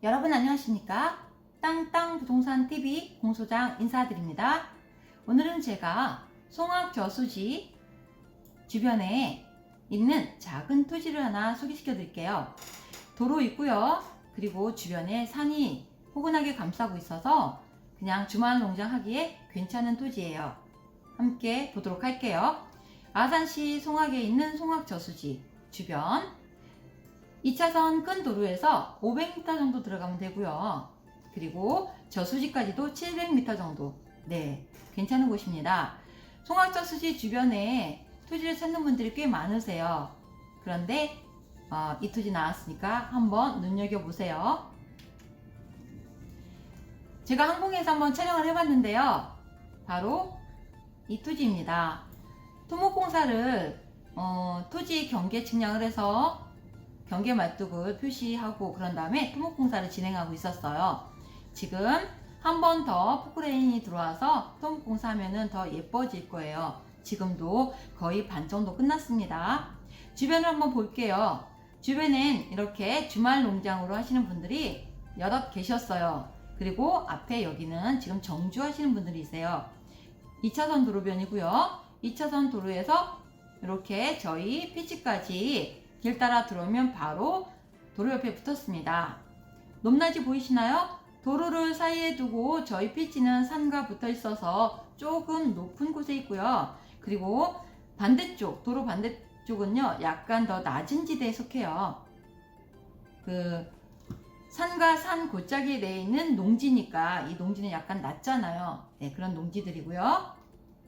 여러분 안녕하십니까? 땅땅 부동산 TV 공소장 인사드립니다. 오늘은 제가 송악 저수지 주변에 있는 작은 토지를 하나 소개시켜 드릴게요. 도로 있고요. 그리고 주변에 산이 포근하게 감싸고 있어서 그냥 주말 농장 하기에 괜찮은 토지예요. 함께 보도록 할게요. 아산시 송악에 있는 송악 저수지 주변 2차선 큰 도로에서 500m 정도 들어가면 되고요. 그리고 저수지까지도 700m 정도. 네, 괜찮은 곳입니다. 송악저수지 주변에 토지를 찾는 분들이 꽤 많으세요. 그런데 어, 이 토지 나왔으니까 한번 눈여겨보세요. 제가 항공에서 한번 촬영을 해봤는데요. 바로 이 토지입니다. 토목공사를 어, 토지 경계 측량을 해서 경계 말뚝을 표시하고 그런 다음에 토목 공사를 진행하고 있었어요. 지금 한 번 더 포크레인이 들어와서 토목 공사 하면은 더 예뻐질 거예요. 지금도 거의 반 정도 끝났습니다. 주변을 한번 볼게요. 주변엔 이렇게 주말 농장으로 하시는 분들이 여럿 계셨어요. 그리고 앞에 여기는 지금 정주 하시는 분들이세요. 2차선 도로변이고요. 2차선 도로에서 이렇게 저희 피치까지 길 따라 들어오면 바로 도로 옆에 붙었습니다. 높낮이 보이시나요? 도로를 사이에 두고 저희 피치는 산과 붙어 있어서 조금 높은 곳에 있고요. 그리고 반대쪽, 도로 반대쪽은요, 약간 더 낮은 지대에 속해요. 그, 산과 산 골짜기에 내 있는 농지니까 이 농지는 약간 낮잖아요. 네, 그런 농지들이고요.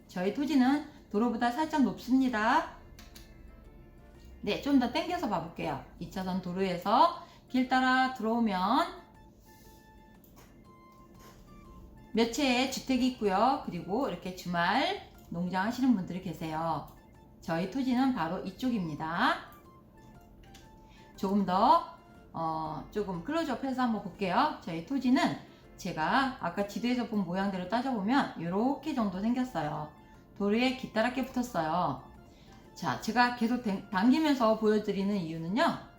저희 토지는 도로보다 살짝 높습니다. 네, 좀 더 당겨서 봐볼게요. 2차선 도로에서 길 따라 들어오면 몇 채의 주택이 있고요. 그리고 이렇게 주말 농장 하시는 분들이 계세요. 저희 토지는 바로 이쪽입니다. 조금 더, 어, 조금 클로즈업해서 한번 볼게요. 저희 토지는 제가 아까 지도에서 본 모양대로 따져보면 이렇게 정도 생겼어요. 도로에 기다랗게 붙었어요. 자, 제가 계속 당- 당기면서 보여드리는 이유는요.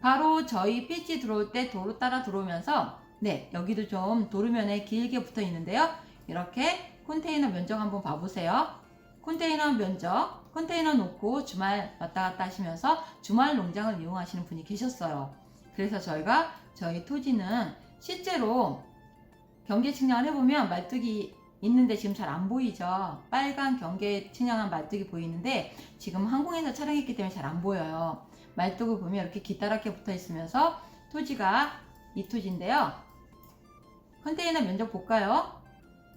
바로 저희 pitch 들어올 때 도로 따라 들어오면서 네, 여기도 좀 도로면에 길게 붙어 있는데요. 이렇게 컨테이너 면적 한번 봐보세요. 컨테이너 면적, 컨테이너 놓고 주말 왔다 갔다 하시면서 주말 농장을 이용하시는 분이 계셨어요. 그래서 저희가 저희 토지는 실제로 경계 측량을 해보면 말뚝이 있는데 지금 잘 안 보이죠? 빨간 경계 측량한 말뚝이 보이는데 지금 항공에서 촬영했기 때문에 잘 안 보여요. 말뚝을 보면 이렇게 기다랗게 붙어 있으면서 토지가 이 토지인데요. 컨테이너 면적 볼까요?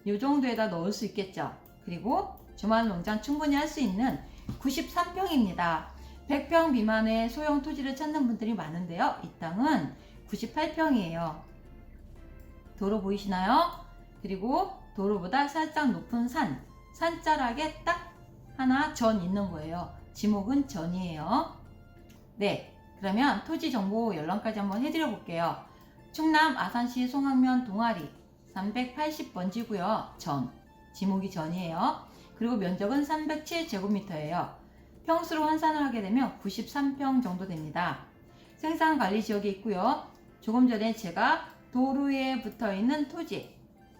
이 정도에다 넣을 수 있겠죠. 그리고 주말 농장 충분히 할 수 있는 93평입니다. 100평 미만의 소형 토지를 찾는 분들이 많은데요. 이 땅은 98평이에요. 도로 보이시나요? 그리고 도로보다 살짝 높은 산, 산자락에 딱 하나 전 있는 거예요. 지목은 전이에요. 네, 그러면 토지 정보 열람까지 한번 해드려 볼게요. 충남 아산시 송악면 동아리 380번지고요. 전, 지목이 전이에요. 그리고 면적은 307제곱미터예요. 평수로 환산을 하게 되면 93평 정도 됩니다. 생산 관리 지역에 있고요. 조금 전에 제가 도로에 붙어 있는 토지,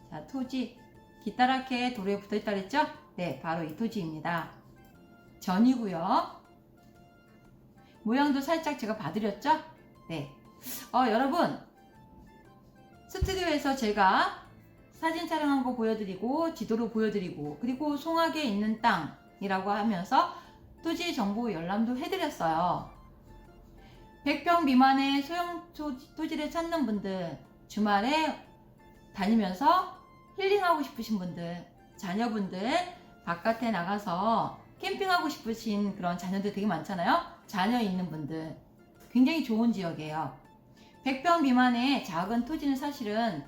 자 토지 기따랗게 도로에 붙어 있다 그랬죠? 네, 바로 이 토지입니다. 전이고요. 모양도 살짝 제가 봐드렸죠? 네. 어, 여러분, 스튜디오에서 제가 사진 촬영한 거 보여드리고, 지도로 보여드리고, 그리고 송악에 있는 땅이라고 하면서 토지 정보 열람도 해드렸어요. 100평 미만의 소형 토- 토지를 찾는 분들, 주말에 다니면서 힐링하고 싶으신 분들, 자녀분들, 바깥에 나가서 캠핑하고 싶으신 그런 자녀들 되게 많잖아요. 자녀 있는 분들. 굉장히 좋은 지역이에요. 100평 미만의 작은 토지는 사실은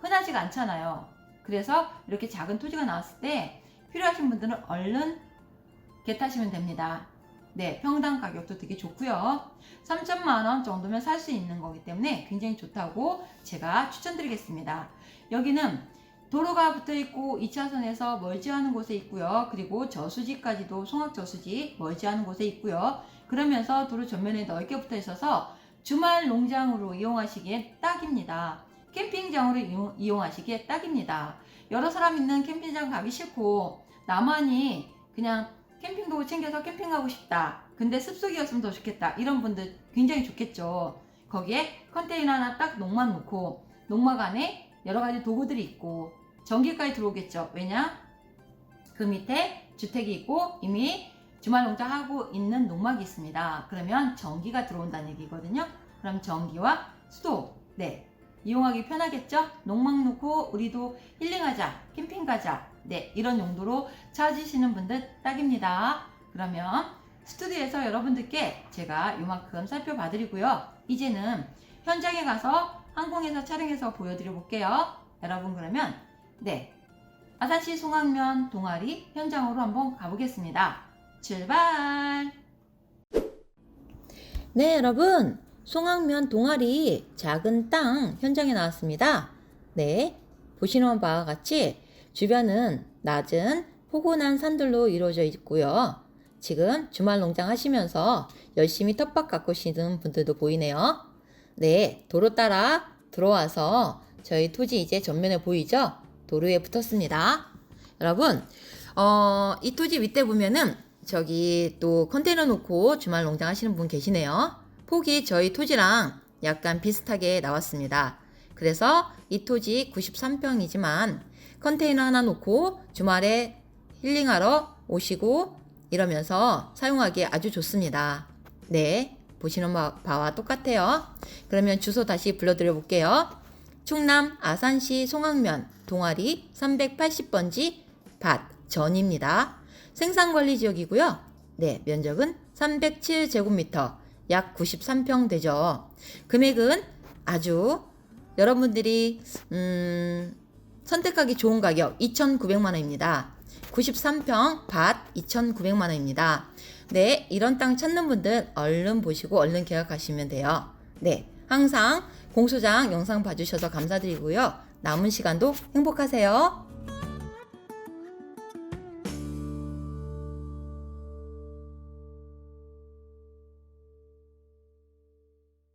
흔하지가 않잖아요. 그래서 이렇게 작은 토지가 나왔을 때 필요하신 분들은 얼른 개타시면 됩니다. 네, 평당 가격도 되게 좋고요. 3천만 원 정도면 살 수 있는 거기 때문에 굉장히 좋다고 제가 추천드리겠습니다. 여기는 도로가 붙어 있고 2차선에서 멀지 않은 곳에 있고요. 그리고 저수지까지도 송악 저수지 멀지 않은 곳에 있고요. 그러면서 도로 전면에 넓게 붙어 있어서 주말 농장으로 이용하시기에 딱입니다. 캠핑장으로 이용, 이용 하시기에 딱입니다. 여러 사람 있는 캠핑장 가기 싫고 나만이 그냥 캠핑 도구 챙겨서 캠핑 가고 싶다. 근데 습속이었으면 더 좋겠다. 이런 분들 굉장히 좋겠죠. 거기에 컨테이너 하나 딱 농막 놓고 농막 안에 여러 가지 도구들이 있고 전기까지 들어오겠죠. 왜냐? 그 밑에 주택이 있고 이미 주말 농장 하고 있는 농막이 있습니다. 그러면 전기가 들어온다는 얘기거든요. 그럼 전기와 수도, 네. 이용하기 편하겠죠? 농막 놓고 우리도 힐링하자, 캠핑 가자, 네. 이런 용도로 찾으시는 분들 딱입니다. 그러면 스튜디오에서 여러분들께 제가 이만큼 살펴봐 드리고요. 이제는 현장에 가서 항공에서 촬영해서 보여드려 볼게요. 여러분 그러면 네 아산시 송악면 동아리 현장으로 한번 가보겠습니다. 출발! 네 여러분 송악면 동아리 작은 땅 현장에 나왔습니다. 네 보시는 바와 같이 주변은 낮은 포근한 산들로 이루어져 있고요. 지금 주말 농장 하시면서 열심히 텃밭 가꾸시는 분들도 보이네요. 네, 도로 따라 들어와서 저희 토지 이제 전면에 보이죠? 도로에 붙었습니다. 여러분, 어, 이 토지 밑에 보면은 저기 또 컨테이너 놓고 주말 농장 하시는 분 계시네요. 폭이 저희 토지랑 약간 비슷하게 나왔습니다. 그래서 이 토지 93평이지만 컨테이너 하나 놓고 주말에 힐링하러 오시고 이러면서 사용하기 아주 좋습니다. 네, 보시는 바- 바와 똑같아요. 그러면 주소 다시 불러드려 볼게요. 충남 아산시 송악면 동아리 380번지 밭 전입니다. 생산관리 지역이고요. 네, 면적은 307제곱미터, 약 93평 되죠. 금액은 아주 여러분들이 음, 선택하기 좋은 가격 2,900만 원입니다. 93평 밭 2,900만 원입니다. 네, 이런 땅 찾는 분들 얼른 보시고 얼른 계약하시면 돼요. 네, 항상 공소장 영상 봐주셔서 감사드리고요. 남은 시간도 행복하세요.